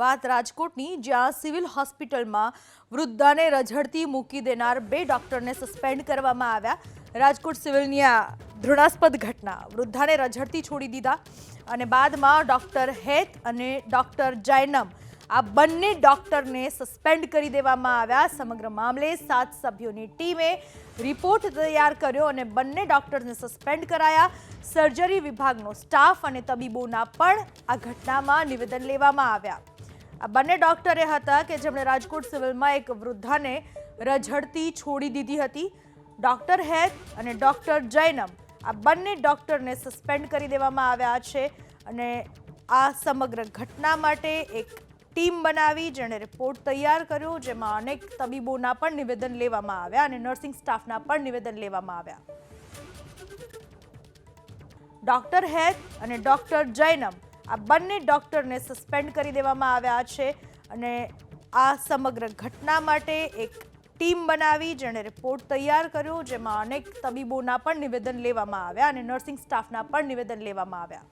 વાત રાજકોટની, જ્યાં સિવિલ હોસ્પિટલમાં વૃદ્ધાને રઝળતી મૂકી દેનાર બે ડોક્ટરને સસ્પેન્ડ કરવામાં આવ્યા. રાજકોટ સિવિલની આ ધૃણાસ્પદ ઘટના. વૃદ્ધાને રઝળતી છોડી દીધા અને બાદમાં ડોક્ટર હેત અને ડોક્ટર જૈનમ આ બંને ડોક્ટરને સસ્પેન્ડ કરી દેવામાં આવ્યા. સમગ્ર મામલે સાત સભ્યોની ટીમે રિપોર્ટ તૈયાર કર્યો અને બંને ડોક્ટરને સસ્પેન્ડ કરાયા. સર્જરી વિભાગનો સ્ટાફ અને તબીબોના પણ આ ઘટનામાં નિવેદન લેવામાં આવ્યા. આ બંને ડોક્ટરે હતા કે જેમણે રાજકોટ સિવિલમાં એક વૃદ્ધાને રઝળતી છોડી દીધી હતી. ડોક્ટર હેત અને ડોક્ટર જૈનમ આ બંને ડોક્ટરને સસ્પેન્ડ કરી દેવામાં આવ્યા છે અને આ સમગ્ર ઘટના માટે એક ટીમ બનાવી જેણે રિપોર્ટ તૈયાર કર્યો, જેમાં અનેક તબીબોના પણ નિવેદન લેવામાં આવ્યા અને નર્સિંગ સ્ટાફના પણ નિવેદન લેવામાં આવ્યા. ડોક્ટર હેત અને ડોક્ટર જૈનમ આ બંને ડોક્ટરને સસ્પેન્ડ કરી દેવામાં આવ્યા છે અને આ સમગ્ર ઘટના માટે એક ટીમ બનાવી જેણે રિપોર્ટ તૈયાર કર્યો, જેમાં અનેક તબીબોના પણ નિવેદન લેવામાં આવ્યા અને નર્સિંગ સ્ટાફના પણ નિવેદન લેવામાં આવ્યા.